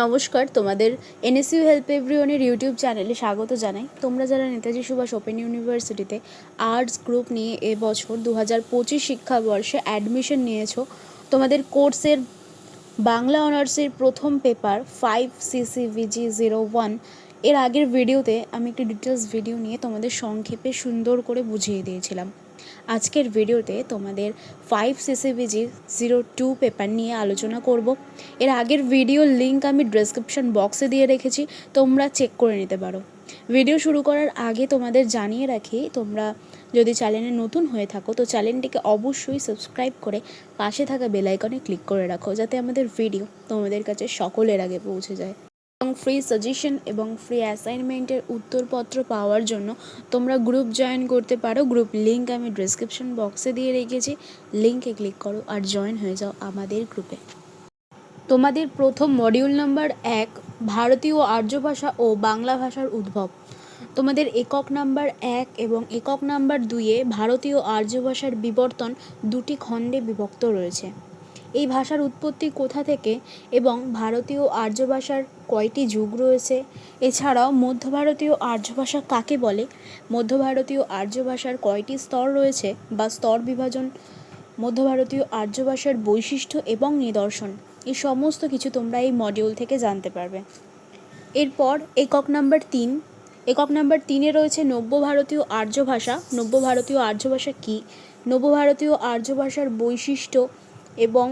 নমস্কার, তোমাদের NSU help এভরিওনের YouTube চ্যানেলে স্বাগত জানাই। তোমরা যারা নেতাজি সুভাষ ওপেন ইউনিভার্সিটিতে আর্টস গ্রুপ নিয়ে এবছর দু হাজার পঁচিশ শিক্ষাবর্ষে অ্যাডমিশন নিয়েছো, তোমাদের কোর্সের বাংলা অনার্সের প্রথম paper five CCVG zero one এর আগের ভিডিওতে আমি একটি ডিটেলস ভিডিও নিয়ে তোমাদের সংক্ষেপে সুন্দর করে বুঝিয়ে দিয়েছিলাম। আজকের ভিডিওতে তোমাদের five CCVG zero two paper নিয়ে আলোচনা করব। এর আগের ভিডিও লিঙ্ক আমি ডেসক্রিপশন বক্সে দিয়ে রেখেছি, তোমরা চেক করে নিতে পারো। ভিডিও শুরু করার আগে তোমাদের জানিয়ে রাখি, তোমরা যদি চ্যানেলে নতুন হয়ে থাকো, তো চ্যানেলটিকে অবশ্যই সাবস্ক্রাইব করে পাশে থাকা বেলাইকনে ক্লিক করে রাখো, যাতে আমাদের ভিডিও তোমাদের কাছে সকলের আগে পৌঁছে যায়। এবং ফ্রি সাজেশন এবং ফ্রি অ্যাসাইনমেন্টের উত্তরপত্র পাওয়ার জন্য তোমরা গ্রুপ জয়েন করতে পারো। গ্রুপ লিঙ্ক আমি ডেসক্রিপশন বক্সে দিয়ে রেখেছি। লিঙ্কে ক্লিক করো আর জয়েন হয়ে যাও আমাদের গ্রুপে তোমাদের প্রথম মডিউল নাম্বার এক, ভারতীয় আর্য ভাষা ও বাংলা ভাষার উদ্ভব। তোমাদের একক নাম্বার এক এবং একক নাম্বার দুইয়ে ভারতীয় আর্য ভাষার বিবর্তন দুটি খণ্ডে বিভক্ত রয়েছে। এই ভাষার উৎপত্তি কোথা থেকে এবং ভারতীয় আর্য ভাষার কয়টি যুগ রয়েছে? এছাড়াও মধ্য ভারতীয় আর্য ভাষা কাকে বলে? মধ্য ভারতীয় আর্য ভাষার কয়টি স্তর রয়েছে বা স্তর বিভাজন? মধ্য ভারতীয় আর্য ভাষার বৈশিষ্ট্য এবং নিদর্শন, এই সমস্ত কিছু তোমরা এই মডিউল থেকে জানতে পারবে। এরপর একক নাম্বার তিন। একক নাম্বার তিনে রয়েছে নব্য ভারতীয় আর্য ভাষা নব্য ভারতীয় আর্য ভাষা কী? নব্য ভারতীয় আর্য ভাষার বৈশিষ্ট্য এবং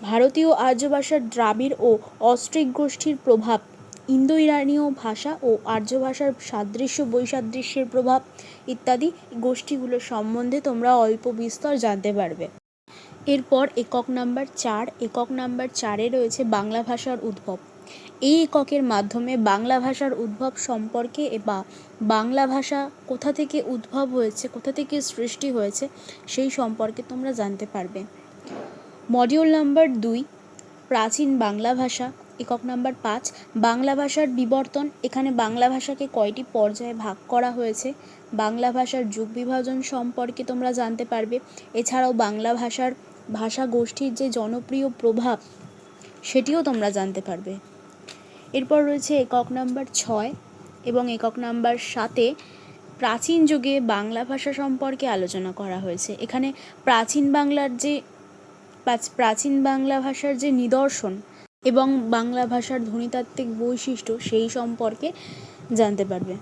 ভারতীয় আর্য ভাষার দ্রাবিড় ও অস্ট্রিক গোষ্ঠীর প্রভাব ইন্দো ইরানীয় ভাষা ও আর্য ভাষার সাদৃশ্য বৈসাদৃশ্যের প্রভাব ইত্যাদি গোষ্ঠীগুলোর সম্বন্ধে তোমরা অল্প বিস্তর জানতে পারবে। এরপর একক নাম্বার চার, একক নাম্বার চারে রয়েছে বাংলা ভাষার উদ্ভব। এই এককের মাধ্যমে বাংলা ভাষার উদ্ভব সম্পর্কে বা বাংলা ভাষা কোথা থেকে উদ্ভব হয়েছে, কোথা থেকে সৃষ্টি হয়েছে, সেই সম্পর্কে তোমরা জানতে পারবে। মডিউল নাম্বার দুই, প্রাচীন বাংলা ভাষা, একক নাম্বার পাঁচ, বাংলা ভাষার বিবর্তন। এখানে বাংলা ভাষাকে কয়টি পর্যায়ে ভাগ করা হয়েছে? বাংলা ভাষার যুগ বিভাজন সম্পর্কে তোমরা জানতে পারবে। এছাড়াও বাংলা ভাষার ভাষা গোষ্ঠীর যে জনপ্রিয় প্রভাব, সেটিও তোমরা জানতে পারবে। এরপর রয়েছে একক নাম্বার ছয় এবং একক নাম্বার সাতে প্রাচীন যুগে বাংলা ভাষা সম্পর্কে আলোচনা করা হয়েছে। এখানে প্রাচীন বাংলার যে প্রাচীন বাংলা ভাষার যে নিদর্শন এবং বাংলা ভাষার ধ্বনিতাত্ত্বিক বৈশিষ্ট্য সেই সম্পর্কে জানতে পারবে।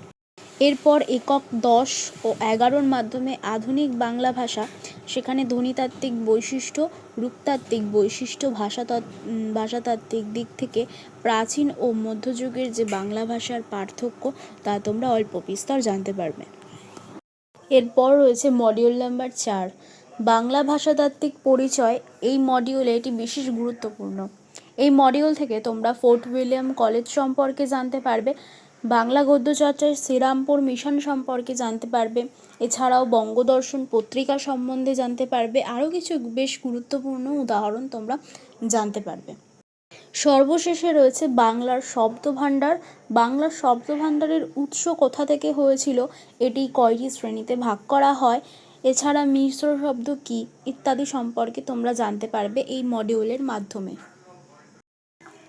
এরপর একক দশ ও এগারোর মাধ্যমে আধুনিক বাংলা ভাষা, সেখানে ধ্বনিতাত্ত্বিক বৈশিষ্ট্য, রূপতাত্ত্বিক বৈশিষ্ট্য ভাষাতত্ত্ব ভাষাতাত্ত্বিক দিক থেকে প্রাচীন ও মধ্যযুগের যে বাংলা ভাষার পার্থক্য, তা তোমরা অল্প বিস্তর জানতে পারবে। এরপর রয়েছে মডিউল নাম্বার চার। বাংলা ভাষাতাত্ত্বিক পরিচয় এই মডিউলে এটি বিশেষ গুরুত্বপূর্ণ। এই মডিউল থেকে তোমরা ফোর্ট উইলিয়াম কলেজ সম্পর্কে জানতে পারবে, বাংলা গদ্য চর্চার শ্রীরামপুর মিশন সম্পর্কে জানতে পারবে, এছাড়াও বঙ্গদর্শন পত্রিকা সম্বন্ধে জানতে পারবে, আরও কিছু বেশ গুরুত্বপূর্ণ উদাহরণ তোমরা জানতে পারবে। সর্বশেষে রয়েছে বাংলার শব্দভাণ্ডার। বাংলার শব্দভাণ্ডারের উৎস কোথা থেকে হয়েছিল, এটি কয়টি শ্রেণীতে ভাগ করা হয় এছাড়া মিশ্র শব্দ কী ইত্যাদি সম্পর্কে তোমরা জানতে পারবে এই মডিউলের মাধ্যমে।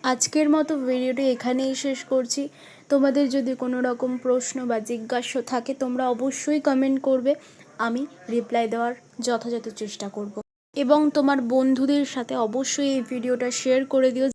আজকের মতো ভিডিওটি এখানেই শেষ করছি। তোমাদের যদি কোনো রকম প্রশ্ন বা জিজ্ঞাসা থাকে, তোমরা অবশ্যই কমেন্ট করবে। আমি রিপ্লাই দেওয়ার যথাযথ চেষ্টা করব। এবং তোমার বন্ধুদের সাথে অবশ্যই এই ভিডিওটা শেয়ার করে দিও